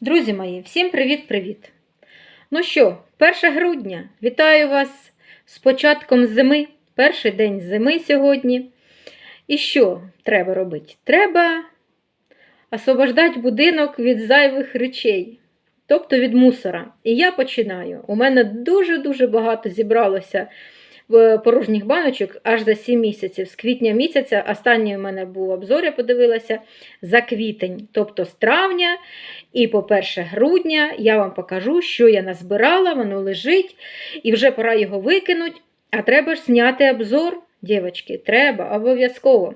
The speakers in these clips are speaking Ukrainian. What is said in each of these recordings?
Друзі мої, всім привіт-привіт! Ну що, 1 грудня, вітаю вас з початком зими, перший день зими сьогодні. І що треба робити? Треба освобождати будинок від зайвих речей, тобто від мусора. І я починаю. У мене дуже-дуже багато зібралося порожніх баночок аж за 7 місяців. З квітня місяця, останній у мене був обзор, я подивилася, за квітень, тобто з травня і по 1 грудня я вам покажу, що я назбирала, воно лежить, і вже пора його викинути. А треба ж зняти обзор, дівчатки, треба обов'язково.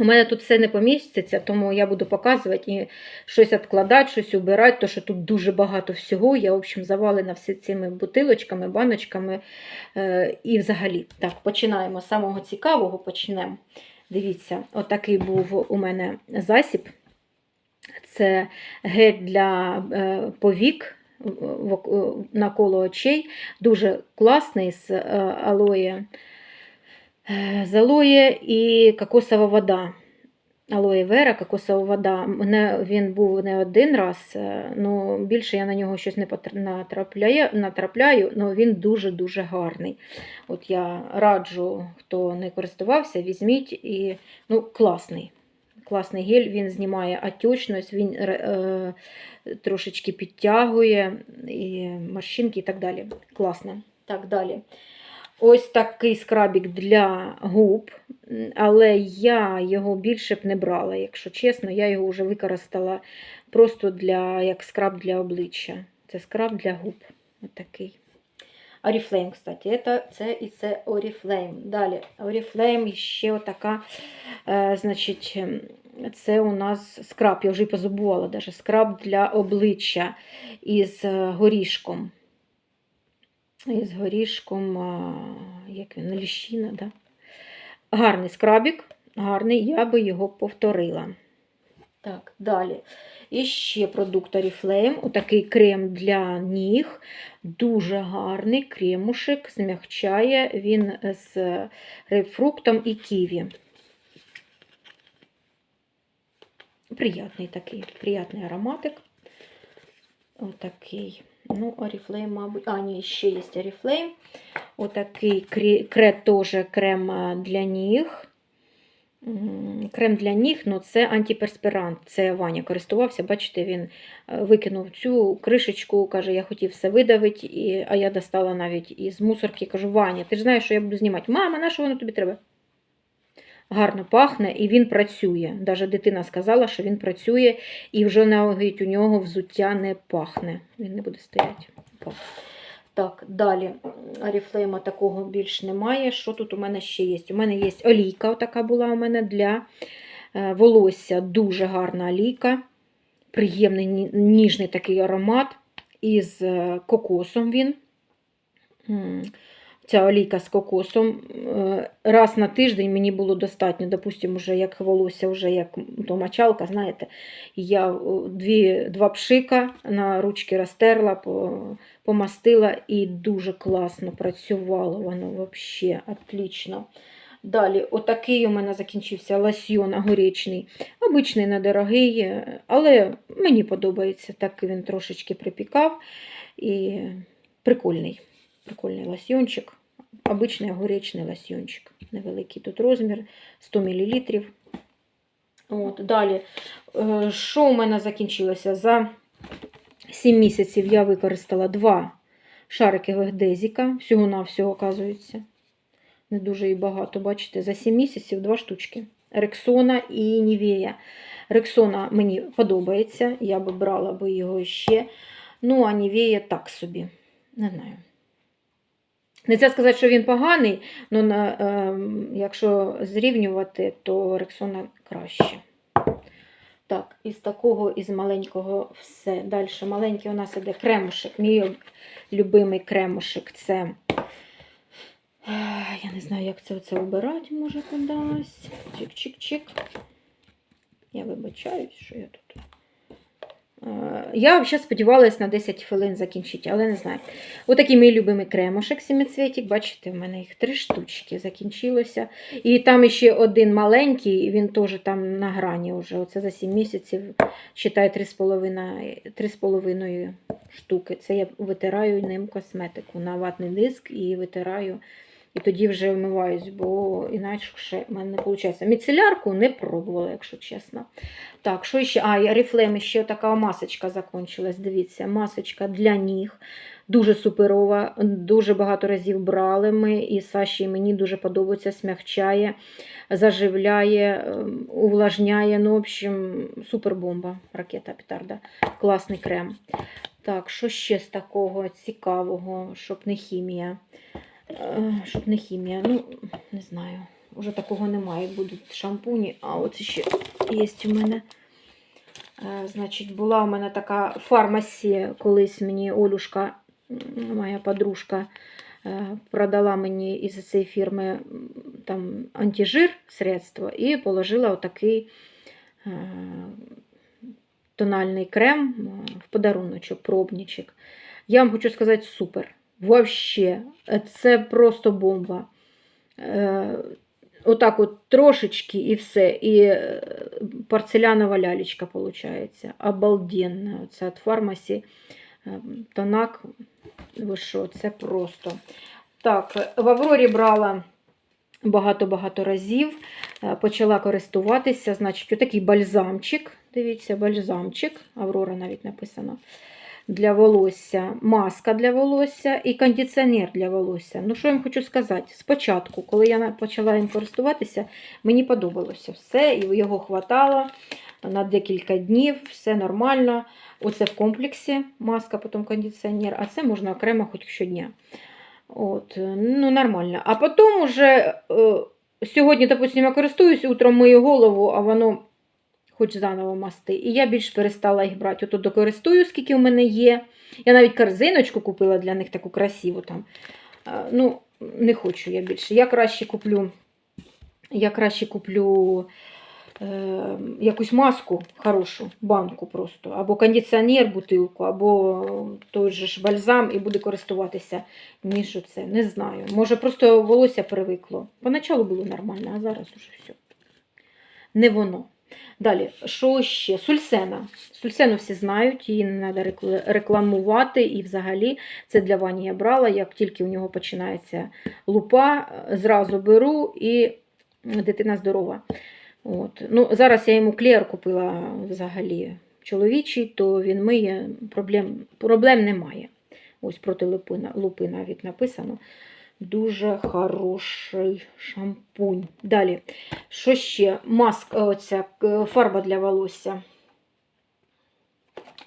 У мене тут все не поміститься, тому я буду показувати і щось відкладати, щось убирати, тому що тут дуже багато всього. Я, в общем, завалена всі цими бутилочками, баночками е, і взагалі. Так, починаємо з самого цікавого почнемо. Дивіться, отакий був у мене засіб. Це гель для е, повік навколо очей. Дуже класний з е, алоє, алоє і кокосова вода. Алоє вера, кокосова вода. Він був не один раз, е, ну більше я на нього щось не натрапляю, натрапляю, але він дуже-дуже гарний. От я раджу, хто не користувався, візьміть і ну, класний. Класний гель, він знімає отечність, він е, трошечки підтягує і морщинки і так далі. Класно. Так, далі. Ось такий скрабік для губ, але я його більше б не брала, якщо чесно, я його вже використала просто для, як скраб для обличчя. Це скраб для губ. Отакий. Oriflame, кстати, це, це і це Oriflame. Далі, Oriflame ще отака, е, значить, ем, це у нас скраб, я вже й позабувала, даже, скраб для обличчя із е, горішком. Із горішком, як він, ліщина, да? Гарний скрабік, гарний, я би його повторила. Так, далі. І ще продукт Oriflame, отакий крем для ніг. Дуже гарний кремушек, змягчає він з грейпфруктом і ківі. Приятний такий, приятний ароматик. Отакий. Ну, Oriflame, мабуть. А, ні, ще є Oriflame. Отакий крі- теж крем для ніг. Крем для ніг, ну це антиперспірант. Це Ваня користувався. Бачите, він викинув цю кришечку, каже, я хотів все видавити, а я достала навіть із мусорки. Кажу, Ваня, ти ж знаєш, що я буду знімати. Мама, на що воно тобі треба? Гарно пахне і він працює. Даже дитина сказала, що він працює, і вже навіть у нього взуття не пахне. Він не буде стояти. Так. Далі Аріфлейма такого більш немає. Що тут у мене ще є? У мене є олійка, така була у мене для е, волосся. Дуже гарна олійка. Приємний ніжний такий аромат. Із е, кокосом він. Ця олійка з кокосом. Е, Раз на тиждень мені було достатньо, допустимо, вже як волосся, вже як то мочалка, знаєте, я дві, два пшика на ручки розтерла, помастила і дуже класно працювало воно взагалі отлично. Далі, отакий у мене закінчився лосьйон огуречний. Обичний, недорогий, е, але мені подобається. Так він трошечки припікав. І прикольний. Прикольний лосьйончик. Обичний огуречний лосьйончик. Невеликий тут розмір 100 мл. От, далі, що у мене закінчилося? За 7 місяців я використала два шарики вегдезіка. Всього-навсього, оказується. Не дуже і багато, бачите, за 7 місяців два штучки. Рексона і Нівея. Рексона мені подобається, я би брала би його ще. Ну, а Нівея так собі. Не знаю. Не це сказати, що він поганий, але на, е, якщо зрівнювати, то Рексона краще. Так, із такого, із маленького все. Далі маленький у нас іде кремушек. Мій любимий кремушек це. Я не знаю, як це оце обирати може кудись. Чик-чик-чик. Я вибачаюсь, що я тут Я взагалі сподівалася на 10 хвилин закінчити, але не знаю. Отакий мій любимий кремушек семицвітик. Бачите, в мене їх три штучки закінчилося. І там ще один маленький, він теж там на грані вже. Оце за 7 місяців, читай 3,5 3,5 штуки. Це я витираю ним косметику на ватний диск і витираю. І тоді вже вмиваюсь, бо інакше в мене не виходить. Міцелярку не пробувала, якщо чесно. Так, що ще? А, і ще така масочка закончилась. Дивіться, масочка для ніг. Дуже суперова, дуже багато разів брали ми, і Саші і мені дуже подобається, смягчає, заживляє, ем, увлажняє. Ну, в общем, супербомба, ракета петарда. Класний крем. Так, що ще з такого цікавого, щоб не хімія? Е, Щоб не хімія. Ну, не знаю. Уже такого немає. Будуть шампуні, а от ще є у мене. Е, Значить, була у мене така фармасі, колись мені Олюшка, моя подружка, е, продала мені із цієї фірми там антижир средство і положила отакий тональний крем в подаруночок, пробничок. Я вам хочу сказати, супер. Вообще, це просто бомба. Е, Отак от трошечки і все. І е, порцелянова лялечка виходить. Обалденно. Це від фармасі. Е, Тонак. Ви що, це просто. Так, в Аврорі брала багато-багато разів. Почала користуватися. Значить, отакий бальзамчик. Дивіться, бальзамчик. Аврора навіть написано. Для волосся, маска для волосся і кондиціонер для волосся. Ну, що я вам хочу сказати? Спочатку, коли я почала їм користуватися, мені подобалося все, і його хватало на декілька днів, все нормально. Оце в комплексі маска, потім кондиціонер, а це можна окремо хоч щодня. От, ну, нормально. А потім уже е, сьогодні, допустим, я користуюсь, утром мию голову, а воно хоч заново масти. І я більш перестала їх брати. Ото докористую, скільки в мене є. Я навіть корзиночку купила для них таку красиву там. Ну, не хочу я більше. Я краще куплю, я краще куплю е, якусь маску хорошу, банку просто, або кондиціонер, бутилку, або той же ж бальзам і буде користуватися, ніж оце. Не знаю. Може, просто волосся привикло. Поначалу було нормально, а зараз уже все. Не воно. Далі, що ще? Сульсена. Сульсену всі знають, її не треба рекламувати. І взагалі це для Вані я брала. Як тільки у нього починається лупа, зразу беру і дитина здорова. От. Ну, зараз я йому клеєр купила взагалі чоловічий, то він миє, проблем, проблем немає. Ось проти лупи навіть написано. Дуже хороший шампунь. Далі, що ще? Маска, оця е, фарба для волосся.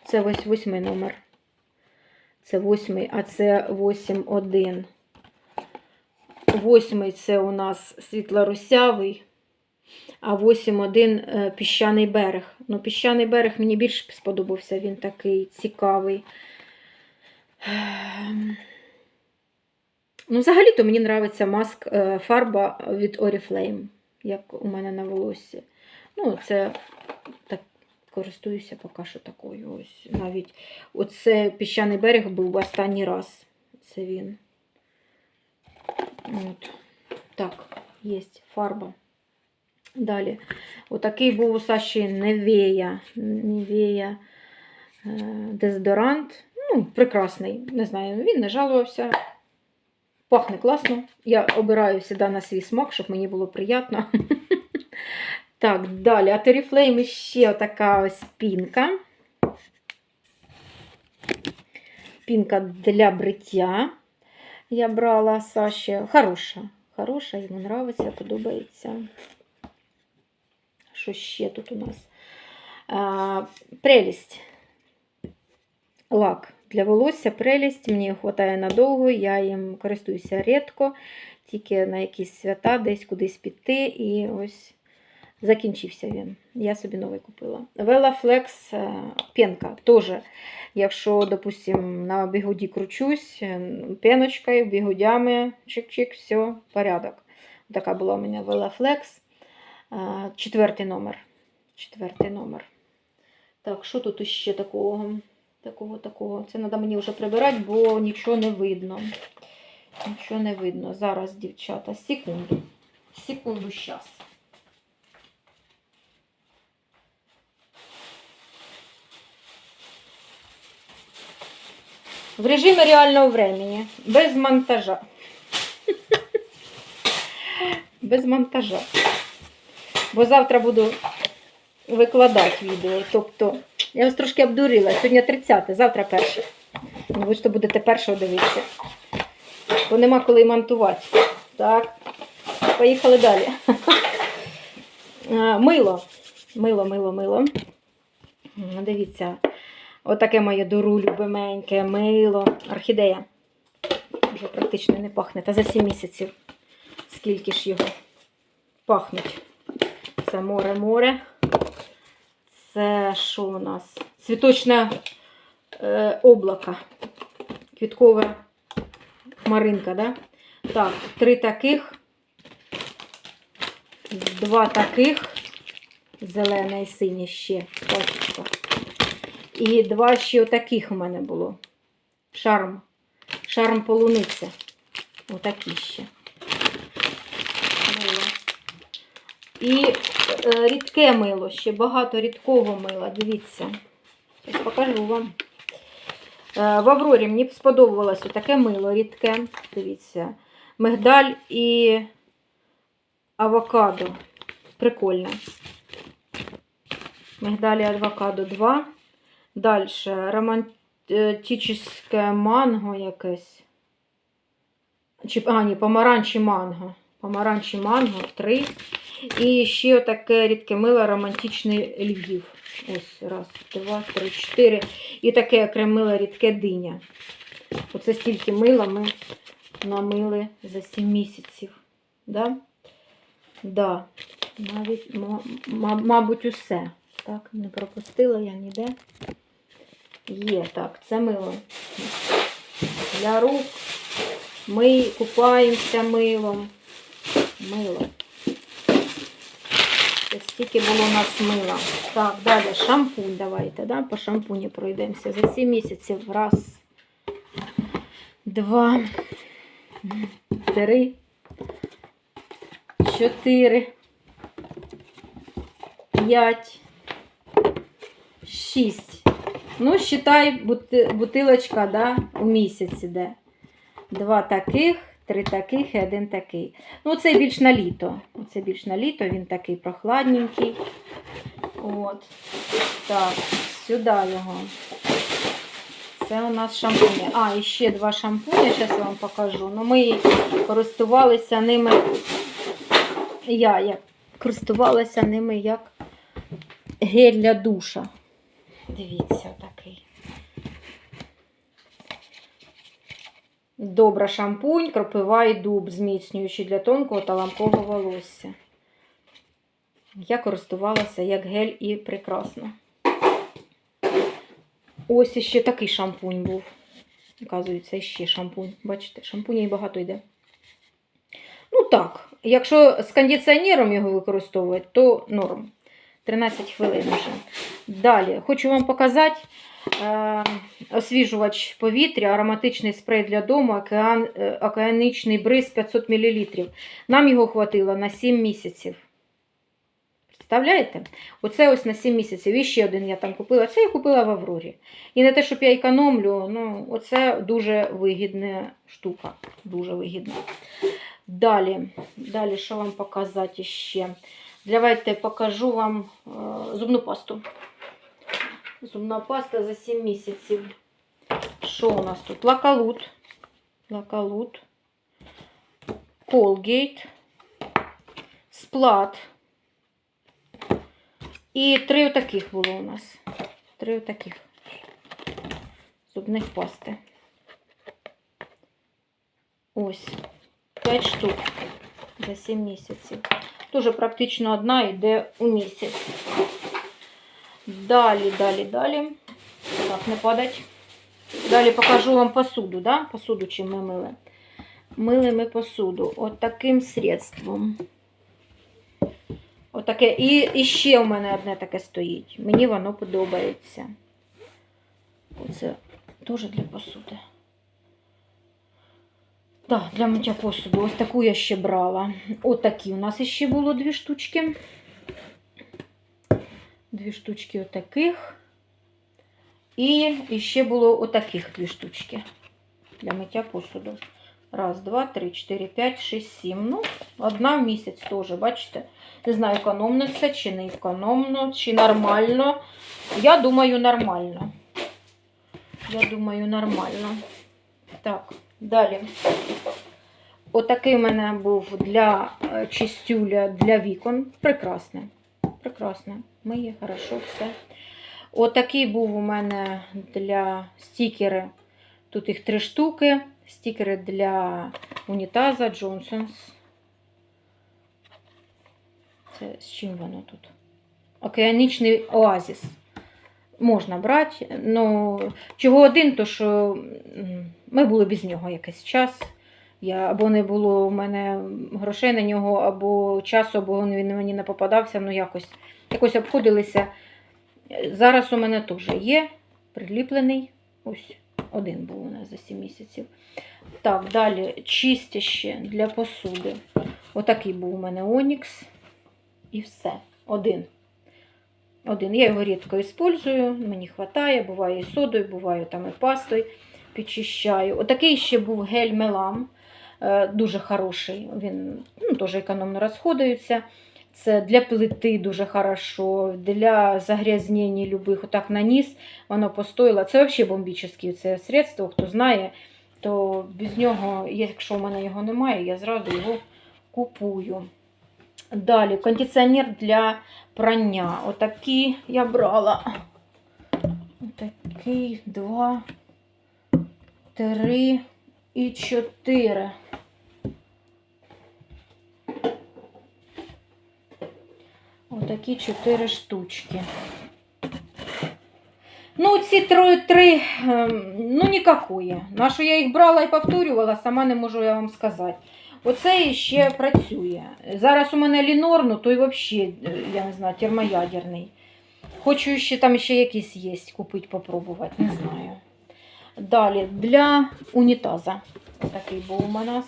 Це ось восьмий номер. Це восьмий, а це 8-1. Восьмий це у нас світло-русявий, а 8-1 е, піщаний берег. Ну, піщаний берег мені більше сподобався, він такий цікавий. Ну, взагалі-то мені подобається маск е, фарба від Oriflame, як у мене на волоссі. Ну, це так користуюся поки що такою. Ось навіть оце піщаний берег був останній раз. Це він. От. Так, є фарба. Далі. Отакий був у Саші Невея. Невея е, дезодорант. Ну, прекрасний. Не знаю, він не жалувався. Пахне класно. Я обираю завжди на свій смак, щоб мені було приємно. Так, далі. А Oriflame ще така ось пінка. Пінка для бриття. Я брала Саші. Хороша. Хороша, йому подобається, подобається. Що ще тут у нас? А, прелість. Лак для волосся, прелість. Мені вистачає надовго, я їм користуюся рідко, тільки на якісь свята, десь кудись піти. І ось закінчився він. Я собі новий купила. Велафлекс пенка. Теж, якщо, допустим, на бігуді кручусь, е, пеночкою, бігудями, чик-чик, все, порядок. Така була у мене Велафлекс. Четвертий номер. Четвертий номер. Так, що тут іще такого? Такого, такого. Це треба мені вже прибирати, бо нічого не видно. Нічого не видно. Зараз, дівчата, секунду. Секунду, щас. В режимі реального времени, без монтажа. Без монтажа. Бо завтра буду викладати відео. Тобто, я вас трошки обдурила. Сьогодні 30, завтра перше. Ну, Ви ж то будете першого дивитися. Бо нема коли монтувати. Так. Поїхали далі. Мило. Мило, мило, мило. Дивіться. Отаке моє дуру любименьке мило. Орхідея. Вже практично не пахне. Та за 7 місяців. Скільки ж його пахнуть. Це море-море. Це що у нас? Цвіточне е, облако. Квіткова хмаринка, да? Так, три таких. Два таких. Зелене і синє ще. Пачечка. І два ще отаких у мене було. Шарм. Шарм полуниця. Отакі ще. Мило. І е, рідке мило, ще багато рідкого мила. Дивіться. Зараз покажу вам. Е, в Аврорі мені б сподобалось таке мило рідке. Дивіться. Мигдаль і авокадо. Прикольно. Мигдаль і авокадо 2. Далі романтичне манго якесь. Чи, а, ні, помаранчі манго. Помаранчі манго 3. І ще таке рідке мило романтичний Львів. Ось, раз, два, три, чотири. І таке окреме мило рідке диня. Оце стільки мила ми намили за 7 місяців. Да? Да. Навіть, ма- ма- мабуть, усе. Так, не пропустила я ніде. Є, так, це мило. Для рук ми купаємося милом. Мило. Це стільки було у нас мила. Так, далі шампунь давайте, да? по шампуні пройдемося. За 7 місяців. Раз, два, три, чотири, п'ять, шість. Ну, считай, бутилочка, да, у місяць іде. Два таких, три таких і один такий. Ну, це більш на літо. Це більш на літо, він такий прохладненький. От. Так, сюди його. Це у нас шампуні. А, і ще два шампуні, зараз я вам покажу. Ну, ми користувалися ними. Я як користувалася ними як гель для душа. Дивіться, такий. Добра шампунь, кропива і дуб, зміцнюючий для тонкого та ламкового волосся. Я користувалася як гель і прекрасно. Ось іще такий шампунь був. Оказується, ще шампунь. Бачите, шампуня і багато йде. Ну так, якщо з кондиціонером його використовувати, то норм. 13 хвилин вже. Далі хочу вам показати е, освіжувач повітря, ароматичний спрей для дому, океан, е, океанічний бриз 500 мл. Нам його хватило на 7 місяців. Представляєте? Оце ось на 7 місяців. І ще один я там купила. Це я купила в Аврорі. І не те, щоб я економлю, ну, оце дуже вигідна штука. Дуже вигідна. Далі, далі, що вам показати ще? Давайте покажу вам е, зубну пасту. Зубна паста за 7 місяців. Що у нас тут? Лакалут. Лакалут. Колгейт. Сплат. І три отаких було у нас. Три отаких зубних пасти. Ось. 5 штук за 7 місяців. Дуже практично одна йде у місяць. Далі, далі, далі. Так, не падать. Далі покажу вам посуду, да? Посуду, чим ми мили. Мили ми посуду. От таким средством. Отаке. І, і ще у мене одне таке стоїть. Мені воно подобається. Оце теж для посуди. Так, для миття посуду. Ось таку я ще брала. Отакі у нас ще було дві штучки. Дві штучки отаких. І ще було отаких дві штучки для миття посуду. Раз, два, три, чотири, п'ять, шість, сім. Ну, одна в місяць теж, бачите? Не знаю, економно це чи не економно, чи нормально. Я думаю, нормально. Я думаю, нормально. Так, далі. Отакий у мене був для е, чистюля для вікон. Прекрасне. Прекрасне. Миє, хорошо, все. Отакий був у мене для стікери. Тут їх три штуки. Стікери для унітаза Johnson's. Це з чим воно тут? Океанічний оазіс. Можна брати. Ну, чого один, то що ми були без нього якийсь час. Я, або не було у мене грошей на нього, або часу, або він мені не попадався, ну якось, якось обходилися. Зараз у мене теж є приліплений. Ось один був у нас за 7 місяців. Так, далі чистяще для посуди. Отакий був у мене Онікс. І все. Один. Один. Я його рідко використовую, мені вистачає, буває і содою, буває там і пастою підчищаю. Отакий ще був гель Мелам. е, Дуже хороший. Він ну, теж економно розходується. Це для плити дуже хорошо, для загрязнення любих. Отак наніс, воно постояло. Це взагалі бомбічне це средство, хто знає, то без нього, якщо в мене його немає, я зразу його купую. Далі кондиціонер для прання. Отакий я брала. Отакий, два, три і чотири. Отакі чотири штучки. Ну, ці три, три ем, ну, нікакої. На що я їх брала і повторювала, сама не можу я вам сказати. Оце ще працює. Зараз у мене лінор, ну той взагалі, я не знаю, термоядерний. Хочу ще там ще якийсь є, купити, попробувати, не знаю. Далі для унітаза. Такий був у мене.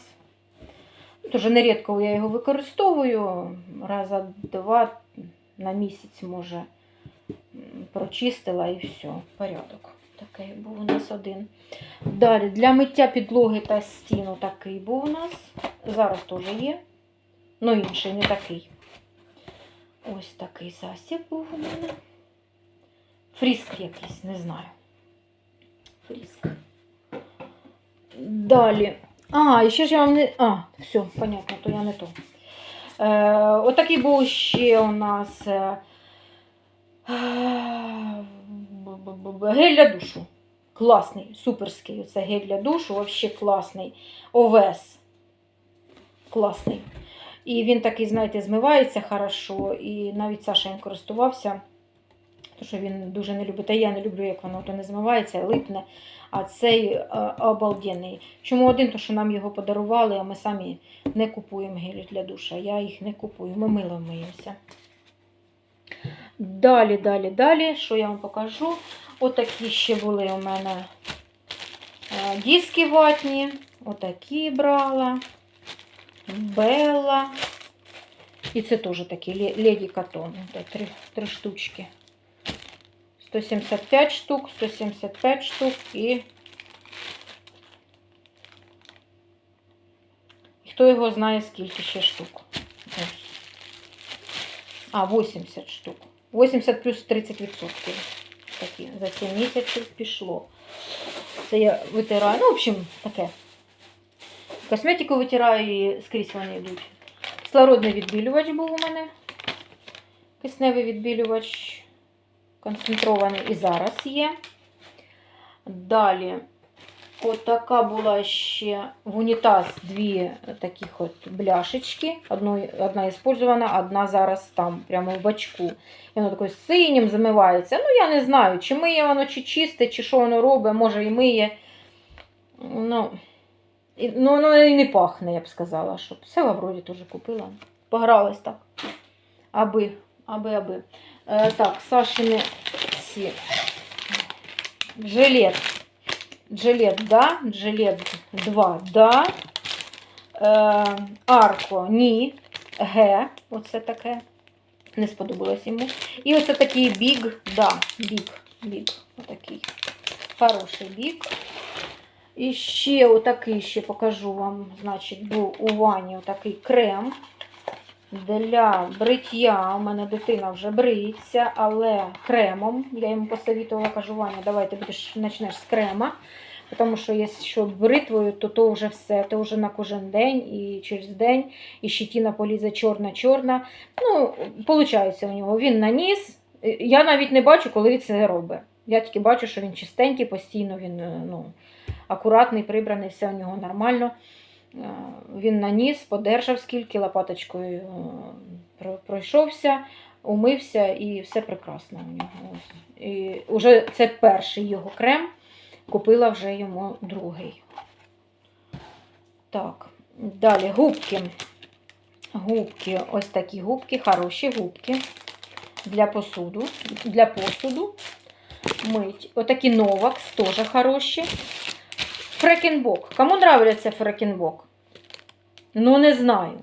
Дуже нерідко я його використовую. Раза два на місяць, може, прочистила і все, порядок. Такий був у нас один. Далі для миття підлоги та стіну такий був у нас. Зараз теж є. Ну, інший, не такий. Ось такий засіб був у мене. Фріск якийсь, не знаю. Фріск. Далі. А, і ще ж я вам не. А, все, понятно, то я не то. Е, отакий був ще у нас е, гель для душу. Класний, суперський. Оце гель для душу, взагалі класний. Овес. Класний. І він такий, знаєте, змивається хорошо. І навіть Саша їм користувався. Тому що він дуже не любить. Та я не люблю, як воно то не змивається, липне. А цей е, обалденний. Чому один, то що нам його подарували, а ми самі не купуємо гелі для душа. Я їх не купую. Ми милом миємося. Далі, далі, далі. Що я вам покажу? Отакі ще були у мене е, диски ватні. Отакі брала. Белла. І це теж такі ле- леді катон. Три, три штучки. 175 штук, 175 штук і. Хто його знає, скільки ще штук. Ось. А, 80 штук. 80 плюс 30%. Такі за 7 місяців пішло. Це я витираю. Ну, в общем, таке. Косметику витираю і скрізь вони йдуть. Кислородний відбілювач був у мене. Кисневий відбілювач концентрований і зараз є. Далі, отака була ще в унітаз дві таких от бляшечки. Одну, одна іспользована, одна зараз там, прямо в бачку. І воно такою синім замивається. Ну, я не знаю, чи миє воно, чи чисте, чи що воно робить, може і миє. Ну, ну воно і не пахне, я б сказала, щоб все вроді теж купила. Погралась так. Аби, аби, аби. Е, так, Сашини ці. Жилет. Джилет, да. Джилет 2, да. Е, арко, ні. Г. Оце таке. Не сподобалось йому. І оце такий біг, да, біг, біг. Отакий. Хороший біг. І ще отакий ще покажу вам, значить, був у Вані отакий крем для бриття. У мене дитина вже бриється, але кремом. Я йому посовітувала, кажу, Ваня, давай ти будеш почнеш з крема. Тому що якщо бритвою, то то вже все, то вже на кожен день і через день, і щетина полізе чорна-чорна. Ну, виходить у нього. Він наніс. Я навіть не бачу, коли він це робить. Я тільки бачу, що він чистенький, постійно він е, ну, акуратний, прибраний, все у нього нормально. Е, Він наніс, подержав скільки, лопаточкою е, пройшовся, умився і все прекрасно у нього. І вже це перший його крем. Купила вже йому другий. Так, далі губки. Губки, ось такі губки, хороші губки для посуду. Для посуду. Мить. Отакі Новакс, теж хороші. Фрекенбок. Кому нравляться фрекенбок? Ну, не знаю.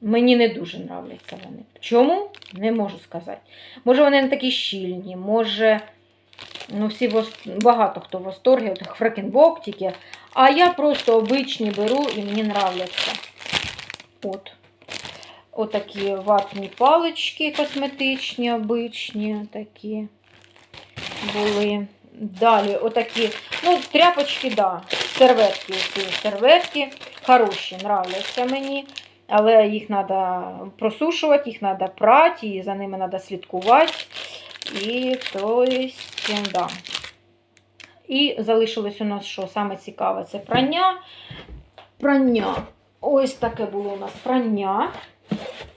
Мені не дуже нравляться вони. Чому? Не можу сказати. Може, вони не такі щільні, може. Ну, всі вос- багато хто в восторгі, от фрекенбок тільки. А я просто обичні беру і мені нравляться. От. Отакі ватні палички косметичні, обичні такі були. Далі, отакі, ну, тряпочки, да, серветки, ці серветки хороші, нравляться мені. Але їх треба просушувати, їх треба прати, і за ними треба слідкувати. І то есть, да. І залишилось у нас, що саме цікаве, це прання. Прання. Ось таке було у нас прання.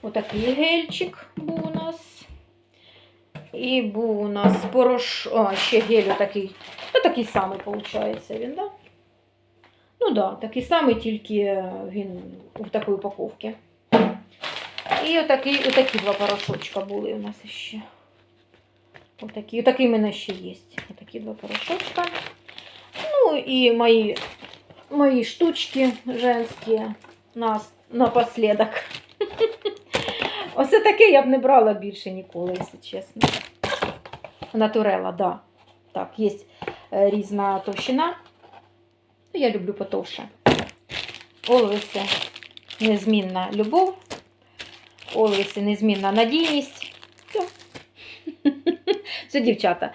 Отакий гельчик був у нас. І був у нас порош... О, ще гель отакий. Ну, такий самий, виходить, він, да? Ну да, такий самий, тільки він у такій упаковці. І отакий, отакі два порошочка були у нас ще. Отакі, отакий в мене ще є. Отакі два порошочка. Ну і мої, мої штучки женські нас напоследок. Оце таке я б не брала більше ніколи, якщо чесно. Натурела, да. Так, є е, різна товщина. Ну, я люблю потовше. Олвеси незмінна любов. Олвеси незмінна надійність. Все. Все, дівчата.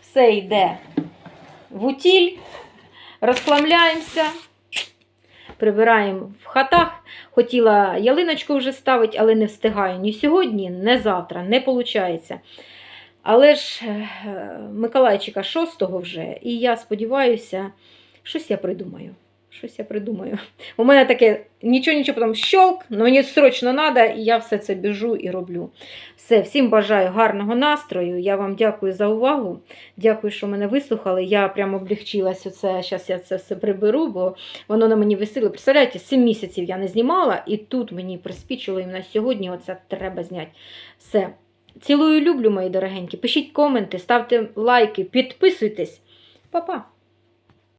Все йде в утіль. Розхламляємося. Прибираємо в хатах. Хотіла ялиночку вже ставити, але не встигаю ні сьогодні, ні завтра. Не виходить. Але ж е, Миколайчика 6 вже, і я сподіваюся, щось я придумаю. Щось я придумаю. У мене таке нічого, нічого, потім щолк, але мені срочно треба, і я все це біжу і роблю. Все, всім бажаю гарного настрою. Я вам дякую за увагу. Дякую, що мене вислухали. Я прямо облегчилась. Оце, зараз я це все приберу, бо воно на мені висило. Представляєте, 7 місяців я не знімала, і тут мені приспічило іменно сьогодні. Оце треба зняти. Все. Цілую, люблю, мої дорогенькі. Пишіть коменти, ставте лайки, підписуйтесь. Па-па!